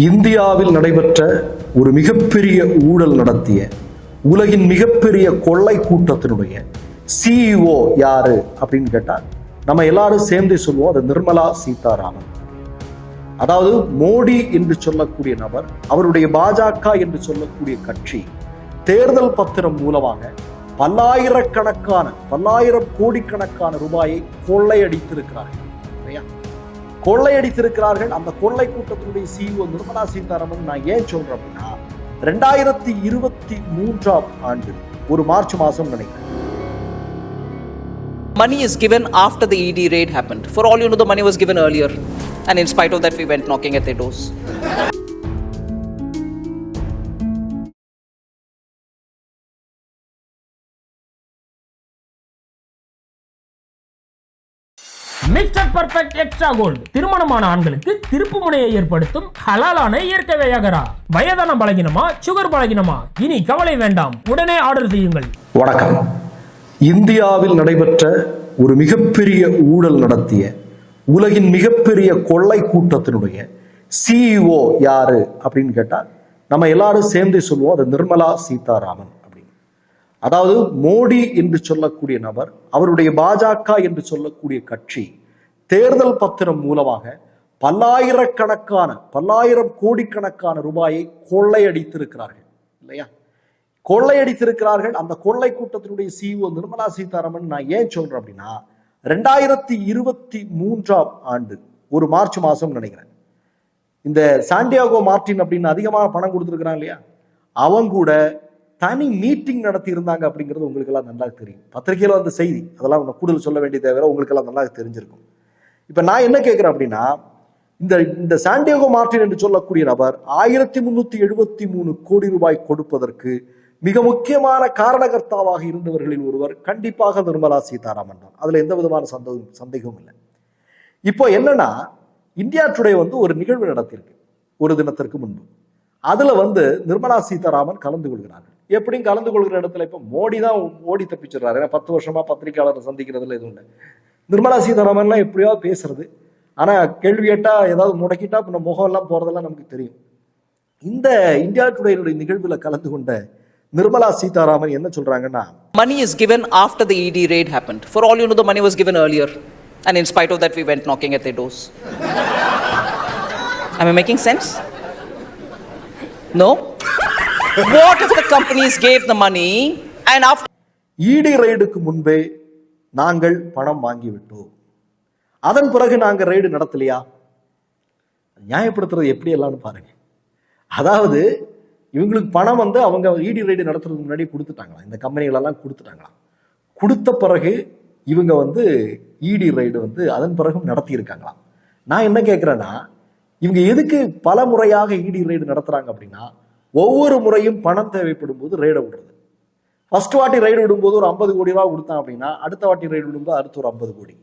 இந்தியாவில் நடைபெற்ற ஒரு மிகப்பெரிய ஊழல் நடத்திய உலகின் மிகப்பெரிய கொள்ளை கூட்டத்தினுடைய சிஇஓ யாரு அப்படின்னு கேட்டால் நம்ம எல்லாரும் சேர்ந்து சொல்லுவோம் அது நிர்மலா சீதாராமன். அதாவது மோடி என்று சொல்லக்கூடிய நபர் அவருடைய பாஜக என்று சொல்லக்கூடிய கட்சி தேர்தல் பத்திரம் மூலமாக பல்லாயிரக்கணக்கான பல்லாயிரம் கோடிக்கணக்கான ரூபாயை கொள்ளையடித்திருக்கிறார்கள் இல்லையா? கொள்ளையடித்திருக்கிறார்கள் அந்த கொள்ளை கூட்டத்தினுடைய சிஇஓ நிர்மலா சீதாராமன் நான் ஏன் சொல்றேன் அப்படின்னா ரெண்டாயிரத்தி இருபத்தி மூன்றாம் ஆண்டு ஒரு மார்ச் மாசம் நினைக்கிறேன் Money is given after the ED raid happened. For all you know, the money was given earlier. And in spite of that, we went knocking at their doors. Mister perfect extra gold திருமணமான ஆண்களுக்கு திருப்பு முனையை ஏற்படுத்தும் ஹலாலான இயற்கை வையகரா. வயதான பலகினமா sugar பலகினமா? இனி கவலை வேண்டாம். உடனே ஆர்டர் செய்யுங்கள். வணக்கம். இந்தியாவில் நடைபெற்ற ஒரு மிகப்பெரிய ஊழல் நடத்திய உலகின் மிகப்பெரிய கொள்ளை கூட்டத்தினுடைய சிஇஓ யாரு அப்படின்னு கேட்டால் நம்ம எல்லாரும் சேர்ந்தே சொல்லுவோம் அது நிர்மலா சீதாராமன் அப்படின்னு. அதாவது மோடி என்று சொல்லக்கூடிய நபர் அவருடைய பாஜக என்று சொல்லக்கூடிய கட்சி தேர்தல் பத்திரம் மூலமாக பல்லாயிரக்கணக்கான பல்லாயிரம் கோடிக்கணக்கான ரூபாயை கொள்ளையடித்திருக்கிறார்கள். இல்லையா? கொள்ளையடித்திருக்கிறார்கள். அந்த கொள்ளை கூட்டத்தினுடைய சிஇஓ நிர்மலா சீதாராமன் நான் ஏன் சொல்றேன் அப்படின்னா ரெண்டாயிரத்தி இருபத்தி மூன்றாம் ஆண்டு ஒரு மார்ச் மாசம் நினைக்கிறேன். இந்த சாண்டியாகோ மார்டின் அப்படின்னு அதிகமாக பணம் கொடுத்துருக்குறான் இல்லையா? அவங்க கூட தனி மீட்டிங் நடத்தி இருந்தாங்க அப்படிங்கிறது உங்களுக்கு எல்லாம் நல்லா தெரியும். பத்திரிகையில வந்த செய்தி அதெல்லாம் கூடுதல் சொல்ல வேண்டிய தேவை உங்களுக்கு எல்லாம் நல்லா தெரிஞ்சிருக்கும். இப்ப நான் என்ன கேட்கிறேன் அப்படின்னா இந்த இந்த சாண்டியாகோ மார்டின் என்று சொல்லக்கூடிய நபர் ஆயிரத்தி முன்னூத்தி எழுபத்தி மூணு கோடி ரூபாய் கொடுப்பதற்கு மிக முக்கியமான காரணகர்த்தாவாக இருந்தவர்களில் ஒருவர் கண்டிப்பாக நிர்மலா சீதாராமன் தான். அதுல எந்த விதமான சந்தேகம் சந்தேகமும் இல்லை. இப்போ என்னன்னா இந்தியா டுடே வந்து ஒரு நிகழ்வு நடத்தியிருக்கு ஒரு தினத்திற்கு முன்பு. அதுல வந்து நிர்மலா சீதாராமன் கலந்து கொள்கிறார்கள். எப்படியும் கலந்து கொள்கிற இடத்துல இப்போ மோடி தான் ஓடி தப்பிச்சிடுறாரு. ஏன்னா பத்து வருஷமா பத்திரிகையாளரை சந்திக்கிறதுல எதுவும் இல்லை. நிர்மலா சீதாராமன்லாம் எப்படியாவது பேசுறது ஆனா கேள்வி கேட்டா ஏதாவது முடக்கிட்டா நம்ம முகம் எல்லாம் போறதெல்லாம் நமக்கு தெரியும் இந்த இந்தியா டுடேனுடைய நிகழ்வுல கலந்து கொண்ட நிர்மலா சீதாராமன் என்ன சொல்றாங்கன்னா Money is given after the ED raid happened. For all you know, the money was given earlier. And in spite of that, we went knocking at their doors. Am I making sense? No? what if the companies gave the money and after ED ரைடுக்கு முன்பே நாங்கள் பணம் வாங்கிவிட்டோம். அதன் பிறகு நாங்கள் ride நடத்தலையா? நியாயப்படுத்துறது எப்படி எல்லாம்னு பாருங்க. அதாவது இவங்களுக்கு பணம் வந்து அவங்க இடி ரைடு நடத்துறதுக்கு முன்னாடி கொடுத்துட்டாங்களாம். இந்த கம்பெனிகளெல்லாம் கொடுத்துட்டாங்களா கொடுத்த பிறகு இவங்க வந்து இடி ரைடு வந்து அதன் பிறகும் நடத்தியிருக்காங்களாம். நான் என்ன கேட்குறேன்னா இவங்க எதுக்கு பல முறையாக இடி ரைடு நடத்துறாங்க அப்படின்னா ஒவ்வொரு முறையும் பணம் தேவைப்படும் போது ரைடை விடுறது. ஃபர்ஸ்ட் வாட்டி ரைடு விடும்போது ஒரு ஐம்பது கோடி ரூபா கொடுத்தான் அப்படின்னா அடுத்த வாட்டி ரைடு விடும்போது அடுத்து ஒரு ஐம்பது கோடி.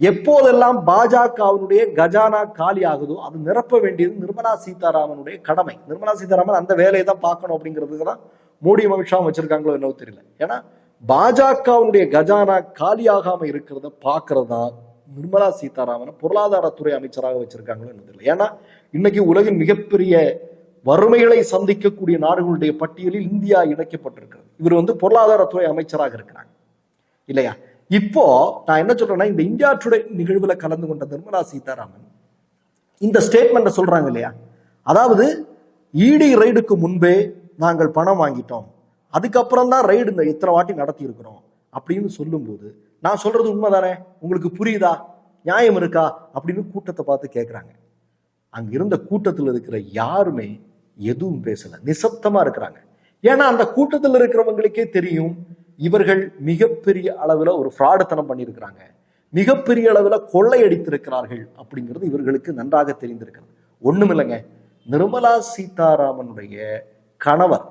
எப்போதெல்லாம் பாஜகவினுடைய கஜானா காலி ஆகுதோ அது நிரப்ப வேண்டியது நிர்மலா சீதாராமனுடைய கடமை. நிர்மலா சீதாராமன் அந்த வேலையை தான் பார்க்கணும் அப்படிங்கிறதுக்கு தான் மோடி அமித்ஷாவும் வச்சிருக்காங்களோ என்னவோ தெரியல. ஏன்னா பாஜகவினுடைய கஜானா காலியாகாம இருக்கிறத பார்க்கறதா நிர்மலா சீதாராமனை பொருளாதாரத்துறை அமைச்சராக வச்சிருக்காங்களோ என்ன தெரியல. ஏன்னா இன்னைக்கு உலகின் மிகப்பெரிய வறுமைகளை சந்திக்கக்கூடிய நாடுகளுடைய பட்டியலில் இந்தியா இணைக்கப்பட்டிருக்கிறது. இவர் வந்து பொருளாதாரத்துறை அமைச்சராக இருக்கிறாங்க இல்லையா? இப்போ நான் என்ன சொல்றேன்னா இந்த இந்தியா டுடே நிகழ்வுல கலந்து கொண்ட நிர்மலா சீதாராமன் இந்த ஸ்டேட்மெண்ட்டை சொல்றாங்க இல்லையா? அதாவது இடி ரைடுக்கு முன்பே நாங்கள் பணம் வாங்கிட்டோம். அதுக்கப்புறம் தான் ரைடு இந்த இத்தனை வாட்டி நடத்தி இருக்கிறோம் அப்படின்னு சொல்லும்போது நான் சொல்றது உண்மைதானே? உங்களுக்கு புரியுதா? நியாயம் இருக்கா? அப்படின்னு கூட்டத்தை பார்த்து கேட்குறாங்க அங்க இருந்த கூட்டத்தில் இருக்கிற யாருமே எதுவும் பேசல. நிசப்தமா இருக்கிறாங்க. ஏன்னா அந்த கூட்டத்தில் இருக்கிறவங்களுக்கே தெரியும் இவர்கள் மிகப்பெரிய அளவில் ஒரு ஃப்ராடுத்தனம் பண்ணியிருக்கிறாங்க. மிகப்பெரிய அளவில் கொள்ளையடித்திருக்கிறார்கள் அப்படிங்கிறது இவர்களுக்கு நன்றாக தெரிந்திருக்கிறது. ஒண்ணுமில்லைங்க. நிர்மலா சீதாராமனுடைய கணவர்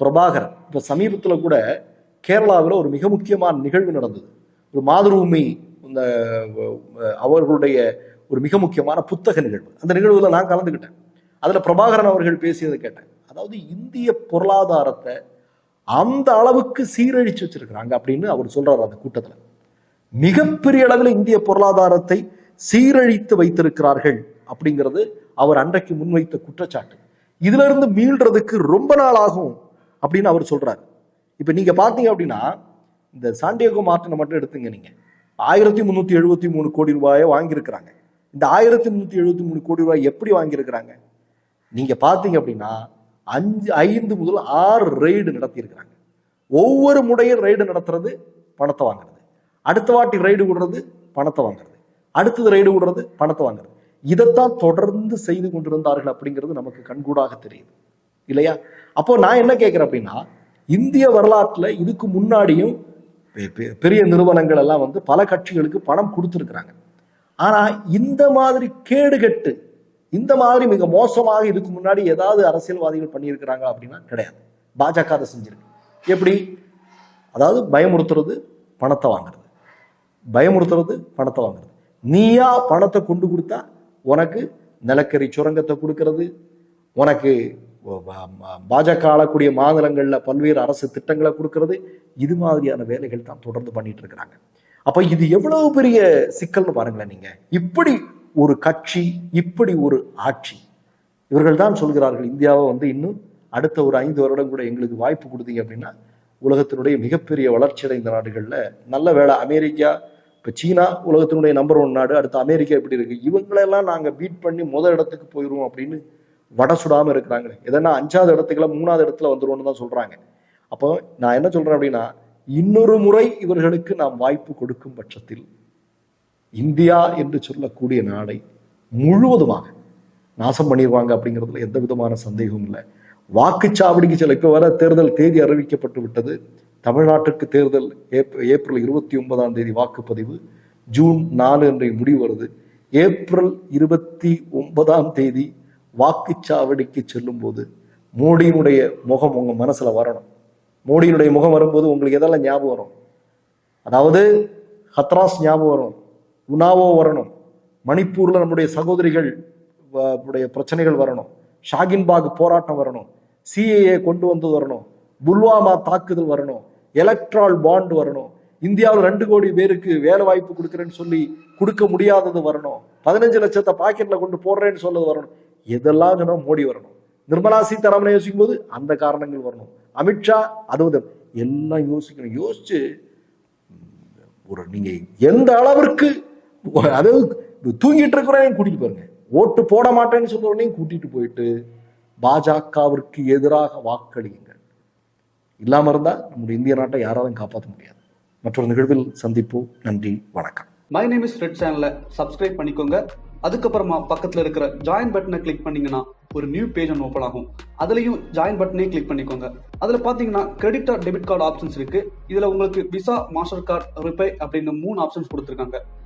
பிரபாகரன் இப்ப சமீபத்துல கூட கேரளாவில் ஒரு மிக முக்கியமான நிகழ்வு நடந்தது. ஒரு மாதரூமி இந்த அவர்களுடைய ஒரு மிக முக்கியமான புத்தக நிகழ்வு. அந்த நிகழ்வுல நான் கலந்துக்கிட்டேன் அதில் பிரபாகரன் அவர்கள் பேசியதை கேட்டேன். அதாவது இந்திய பொருளாதாரத்தை அந்த அளவுக்கு சீரழிச்சு வச்சிருக்கிறாங்க அப்படின்னு அவர் சொல்றாரு அந்த கூட்டத்தில். மிகப்பெரிய அளவில் இந்திய பொருளாதாரத்தை சீரழித்து வைத்திருக்கிறார்கள் அப்படிங்கிறது அவர் அன்றைக்கு முன்வைத்த குற்றச்சாட்டு. இதுல இருந்து மீள்றதுக்கு ரொம்ப நாள் ஆகும் அப்படின்னு அவர் சொல்றாரு. இப்ப நீங்க பாத்தீங்க அப்படின்னா இந்த சாண்டியாகோ மார்ட்டினை மட்டும் எடுத்துங்க நீங்க. ஆயிரத்தி முன்னூத்தி எழுபத்தி மூணு கோடி ரூபாயை வாங்கியிருக்கிறாங்க. இந்த ஆயிரத்தி முன்னூத்தி எழுபத்தி மூணு கோடி ரூபாய் எப்படி வாங்கியிருக்கிறாங்க? நீங்க பாத்தீங்க அப்படின்னா அஞ்சு ஐந்து முதல் ஆறு ரெய்டு நடத்தியிருக்கிறாங்க. ஒவ்வொரு முறையும் ரெய்டு நடத்துறது பணத்தை வாங்குறது. அடுத்த வாட்டி ரெய்டு விடுறது பணத்தை வாங்குறது. அடுத்தது ரெய்டு விடுறது பணத்தை வாங்குறது. இதைத்தான் தொடர்ந்து செய்து கொண்டிருந்தார்கள் அப்படிங்கிறது நமக்கு கண்கூடாக தெரியுது. இல்லையா? அப்போ நான் என்ன கேட்கிறேன் அப்படின்னா இந்திய வரலாற்றில் இதுக்கு முன்னாடியும் பெ- பெ- பெரிய நிறுவனங்கள் எல்லாம் வந்து பல கட்சிகளுக்கு பணம் கொடுத்துருக்குறாங்க. ஆனால் இந்த மாதிரி கேடுகட்டு இந்த மாதிரி மிக மோசமாக இதுக்கு முன்னாடி ஏதாவது அரசியல்வாதிகள் பண்ணியிருக்கிறாங்க அப்படின்னா கிடையாது. பாஜக அதை செஞ்சிருக்கு. எப்படி? அதாவது பயமுறுத்துறது பணத்தை வாங்குறது. பயமுறுத்துறது பணத்தை வாங்குறது. நீயா பணத்தை கொண்டு கொடுத்தா உனக்கு நிலக்கரி சுரங்கத்தை கொடுக்கறது உனக்கு பாஜக ஆளக்கூடிய மாநிலங்களில் பல்வேறு அரசு திட்டங்களை கொடுக்கறது இது மாதிரியான வேலைகள் தான் தொடர்ந்து பண்ணிட்டு இருக்கிறாங்க. அப்போ இது எவ்வளவு பெரிய சிக்கல்னு பாருங்களேன் நீங்க. இப்படி ஒரு கட்சி இப்படி ஒரு ஆட்சி. இவர்கள் தான் சொல்கிறார்கள் இந்தியாவை வந்து இன்னும் அடுத்த ஒரு ஐந்து வருடம் கூட எங்களுக்கு வாய்ப்பு கொடுத்தீங்க அப்படின்னா உலகத்தினுடைய மிகப்பெரிய வளர்ச்சியடைந்த நாடுகளில் நல்ல வேலை அமெரிக்கா இப்போ சீனா உலகத்தினுடைய நம்பர் ஒன் நாடு அடுத்து அமெரிக்கா எப்படி இருக்குது இவங்களெல்லாம் நாங்கள் பீட் பண்ணி முதல் இடத்துக்கு போயிடுவோம் அப்படின்னு வட சுடாமல் இருக்கிறாங்களே. எதனா அஞ்சாவது இடத்துக்குலாம் மூணாவது இடத்துல வந்துடுவோம்னு தான் சொல்கிறாங்க அப்போ நான் என்ன சொல்கிறேன் அப்படின்னா இன்னொரு முறை இவர்களுக்கு நாம் வாய்ப்பு கொடுக்கும் பட்சத்தில் இந்தியா என்று சொல்லக்கூடிய நாடை முழுவதுமாக நாசம் பண்ணிடுவாங்க அப்படிங்கிறதுல எந்த விதமான சந்தேகமும் இல்லை. வாக்குச்சாவடிக்கு சில இப்போ வர தேர்தல் தேதி அறிவிக்கப்பட்டு விட்டது. தமிழ்நாட்டுக்கு தேர்தல் ஏப்- ஏப்ரல் இருபத்தி ஒன்பதாம் தேதி வாக்குப்பதிவு. ஜூன் நாலு அன்றைய முடிவு வருது. ஏப்ரல் இருபத்தி ஒன்பதாம் தேதி வாக்குச்சாவடிக்கு செல்லும் போது மோடியினுடைய முகம் உங்கள் மனசில் வரணும். மோடியினுடைய முகம் வரும்போது உங்களுக்கு எதெல்லாம் ஞாபகம் வரும்? அதாவது ஹத்ராஸ் ஞாபகம் வரும். உனாவோ வரணும். மணிப்பூரில் நம்முடைய சகோதரிகள் உடைய பிரச்சனைகள் வரணும். ஷாகின்பாக் போராட்டம் வரணும். சிஏஏ கொண்டு வந்து வரணும். புல்வாமா தாக்குதல் வரணும். எலக்ட்ரால் பாண்ட் வரணும். இந்தியாவில் ரெண்டு கோடி பேருக்கு வேலை வாய்ப்பு கொடுக்குறேன்னு சொல்லி கொடுக்க முடியாதது வரணும். பதினஞ்சு லட்சத்தை பாக்கெட்டில் கொண்டு போடுறேன்னு சொல்லது வரணும். எதெல்லாம் சொன்னா மோடி வரணும். நிர்மலா சீதாராமனை யோசிக்கும் போது அந்த காரணங்கள் வரணும். அமித்ஷா அது எல்லாம் யோசிக்கணும். யோசிச்சு ஒரு நீங்க எந்த அளவிற்கு அதாவது தூங்கிட்டு இருக்கிறவனையும் கூட்டிட்டு போயிருங்க. ஓட்டு போட மாட்டேன்னு சொல்றவனையும் கூட்டிட்டு போயிட்டு பாஜகவிற்கு எதிராக வாக்களியுங்கள். இல்லாம இருந்தா நம்முடைய இந்திய நாட்டை யாராலும் காப்பாற்ற முடியாது. மற்றொரு நிகழ்வில் சந்திப்போம். நன்றி வணக்கம். மை நேம் இஸ் ரெட் சேனலை சப்ஸ்கிரைப் பண்ணிக்கோங்க. அதுக்கப்புறமா பக்கத்தில் இருக்கிற ஜாயின் பட்டனை கிளிக் பண்ணீங்கன்னா ஒரு நியூ பேஜ் ஒன்று ஓப்பன் ஆகும். அதுலேயும் ஜாயின் பட்டனே கிளிக் பண்ணிக்கோங்க. அதில் பார்த்தீங்கன்னா credit or debit card options இருக்கு. இதில் உங்களுக்கு விசா மாஸ்டர் கார்டு ரிப்பே அப்படின்னு மூணு ஆப்ஷன்ஸ் கொடுத்துருக்காங்க.